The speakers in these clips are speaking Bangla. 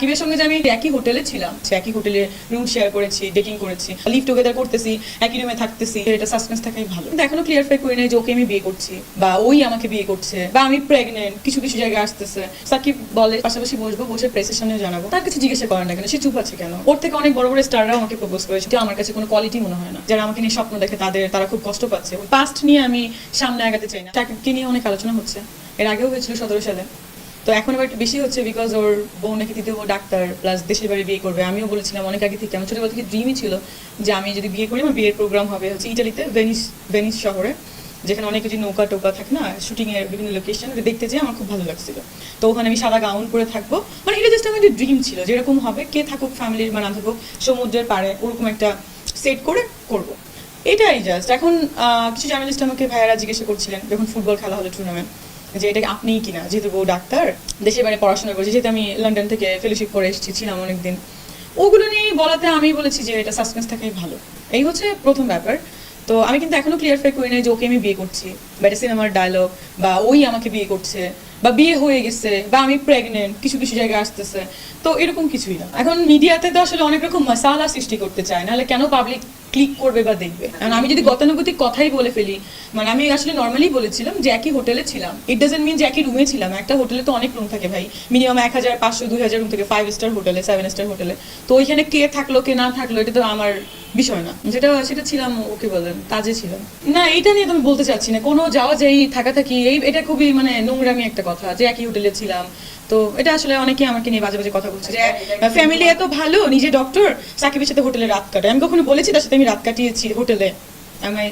সাকিবের সঙ্গে যে আমি একই হোটেলে ছিলাম একই হোটেলে রুম শেয়ার করেছি ডেটিং করেছি লিভ টুগেদার করতেছি, একই রুমে থাকতেছি এটা সাসপেন্স থাকাই ভালো। কিন্তু এখনও ক্লিয়ারফাই করি নাই যে ওকে আমি বিয়ে করছি, বা ওই আমাকে বিয়ে করছে, বা আমি প্রেগনেন্ট কিছু কিছু জায়গায় আসতেছে। সাকিব বলে, পাশাপাশি বসবো, বসে প্রেসের সামনে জানাব। তার কিছু জিজ্ঞাসা করেন না কেন? সে চুপ আছে কেন? ওর থেকে অনেক বড় বড় স্টাররাও আমাকে প্রপোজ করেছে। আমার কাছে কোনো কোয়ালিটি মনে হয় না। যারা আমাকে নিয়ে স্বপ্ন দেখে, তাদের, তারা খুব কষ্ট পাচ্ছে। পাস্ট নিয়ে আমি সামনে আগাতে চাই না। সাকিবকে নিয়ে অনেক আলোচনা হচ্ছে। এর আগেও হয়েছিল সতেরো সালে। তো এখন আবার একটু বেশি হচ্ছে বিকজ ওর বউ নাকি বউ ডাক্তার প্লাস দেশের বাড়ি বিয়ে করবে। আমিও বলেছিলাম অনেক আগে থেকে, আমার ছোটবেলা থেকে ড্রিমই ছিল যে আমি যদি বিয়ে করি, আমার বিয়ের প্রোগ্রাম হবে হচ্ছে ইটালিতে ভেনিস ভেনিস শহরে, যেখানে অনেক কিছু নৌকা টোকা থাকে না শুটিং এর বিভিন্ন লোকেশন দেখতে যেয়ে আমার খুব ভালো লাগছিল। তো ওখানে আমি সাদা গাউন পরে থাকব। মানে এটা জাস্ট আমার একটা ড্রিম ছিল, যেরকম হবে, কে থাকুক ফ্যামিলির বা না থাকুক, সমুদ্রের পাড়ে ওরকম একটা সেট করে করব। এটাই জাস্ট এখন কিছু জার্নালিস্ট আমাকে ভাইয়ারা জিজ্ঞাসা করছিলেন, যখন ফুটবল খেলা হলো টুর্নামেন্ট যে এটা আপনি কিনা, যেহেতু বউ ডাক্তার, দেশের বাইরে পড়াশোনা করছি, যেহেতু আমি লন্ডন থেকে ফেলোশিপ করে এসেছি, ছিলাম অনেকদিন। ওগুলো নিয়ে বলাতে আমি বলেছি যে এটা সাসপেন্স থাকাই ভালো। এই হচ্ছে প্রথম ব্যাপার। তো আমি কিন্তু এখনও ক্লিয়ার ফাই করি নাই যে ওকে আমি বিয়ে করছি। বা এটা সিনেমার ডায়লগ বা ওই আমাকে বিয়ে করছে, বা বিয়ে হয়ে গেছে, বা আমি প্রেগনেন্ট কিছু কিছু জায়গায় আসতেছে। তো এরকম কিছুই না। এখন মিডিয়াতে তো আসলে অনেক রকম মশালা সৃষ্টি করতে চায়। নাহলে কেন পাবলিক ক্লিক করবে বা দেখবে? কারণ আমি যদি গতানুগতিক কথাই বলে ফেলি মানে আমি আসলে নর্মালি বলেছিলাম যে একই হোটেলে ছিলাম। ইট ডাজেন্ট মিন যে একই রুমে ছিলাম। একটা হোটেলে তো অনেক রুম থাকে ভাই। মিনিমাম এক হাজার, পাঁচশো, দুই হাজার রুম থেকে ফাইভ স্টার হোটেলে সেভেন স্টার হোটেলে তো ওইখানে কে থাকল, কে না থাকল, এটা তো আমার বিষয় না। যেটা, সেটা ছিলাম, ওকে বলেন কাজে ছিলাম। না, এইটা নিয়ে আমি বলতে চাচ্ছি না। কোনো যাওয়া যাই থাকা থাকি, এই এটা খুবই মানে নোংরামি একটা কথা যে একই হোটেলে ছিলাম। তো এটা আসলে অনেকে আমাকে নিয়ে বাজে বাজে কথা বলছে যে ফ্যামিলি এত ভালো, নিজে ডক্টর সাকিবের সাথে হোটেলে রাত কাটে আমি কখনো বলেছি তার সাথে আমি রাত কাটিয়েছি হোটেলে আমি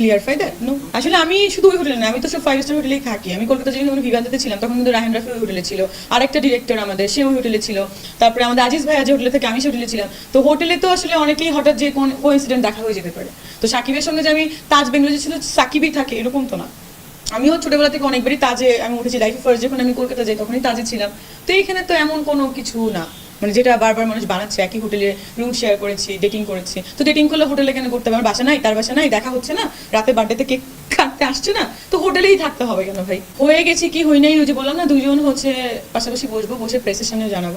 ক্লিয়ারফাই দ্যাট নো আসলে আমি শুধু ওই হোটেলে না আমি তো সব ফাইভ স্টার হোটেলেই থাকি। আমি কলকাতা যখন ভিভান্তিতে ছিলাম, তখন কিন্তু রাহেন রাফি হোটেলে ছিল। আরেকটা ডিরেক্টর আমাদের সে ওই হোটেলে ছিল। তারপরে আমাদের আজিজ ভাইয়া যে হোটেলে থেকে, আমি সে হোটেলে ছিলাম। তো হোটেলে তো আসলে অনেকেই হঠাৎ যে কোন ইনসিডেন্ট দেখা হয়ে যেতে পারে। তো সাকিবের সঙ্গে যে আমি তাজ বেঙ্গলে ছিল, সাকিবই থাকে, এরকম তো না। আমিও ছোটবেলা থেকে অনেকবারই তাজে আমি উঠেছি। লাইফ ফার্স্ট যখন আমি কলকাতা যাই, তখনই তাজে ছিলাম। তো এইখানে তো এমন কোনো কিছু না। মানে যেটা বারবার মানুষ বানাচ্ছে, একই হোটেলে রুম শেয়ার করেছি ডেটিং করেছি। তো ডেটিং করলে হোটেলে কেন করতে হবে? আমার বাসা নাই, তার বাসা নাই, দেখা হচ্ছে না। রাতে বার্থডেতে কেক কাটতে আসছে না। তো হোটেলেই থাকতে হবে কেন ভাই? হয়ে গেছি কি, হই নাই, ওই যে বললাম না, দুজন হচ্ছে পাশাপাশি বসবো, বসে প্রেসের সামনে জানাব।